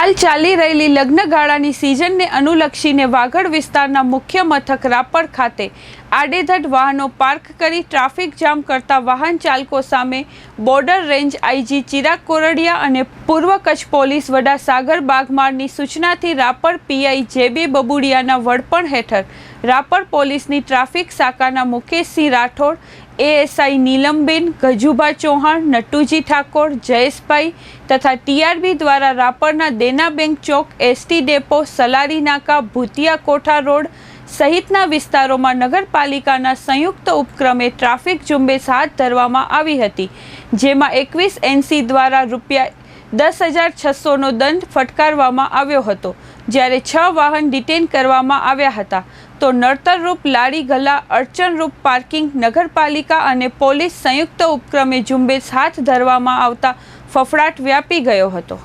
હાલ ચાલી રહેલી લગ્નગાળાની સિઝનને અનુલક્ષીને વાગડ વિસ્તારના મુખ્ય મથક રાપર ખાતે આડેધડ વાહનો પાર્ક કરી ટ્રાફિક જામ કરતા વાહન ચાલકો સામે border range IG Chirag Kordiya અને પૂર્વ કચ્છ પોલીસ વડા સાગર બાગમાળની સૂચનાથી રાપર પીઆઈ જેબી બબુડિયાના વડપણ હેઠળ રાપર પોલીસની ટ્રાફિક શાખાના મુકેશસિંહ રાઠોડ એએસઆઈ નીલમબેન, ગજુભા ચૌહાણ, નટુજી ઠાકોર, જયેશભાઈ તથા ટીઆરબી દ્વારા રાપરના દેના બેંક ચોક, એસટી ડેપો સલારી નાકા ભૂતિયા કોઠા રોડ સહિતના વિસ્તારોમાં નગરપાલિકાના સંયુક્ત ઉપક્રમે ટ્રાફિક ઝુંબેશ હાથ ધરવામાં આવી હતી, જેમાં એકવીસ એનસી દ્વારા રૂપિયા દસ હજાર છસોનો દંડ ફટકારવામાં આવ્યો હતો, જ્યારે છ વાહન ડિટેન કરવામાં આવ્યા હતા. તો નડતરરૂપ લારી ગલા અડચણરૂપ પાર્કિંગ, નગરપાલિકા અને પોલીસ સંયુક્ત ઉપક્રમે ઝુંબેશ હાથ ધરવામાં આવતા ફફડાટ વ્યાપી ગયો હતો.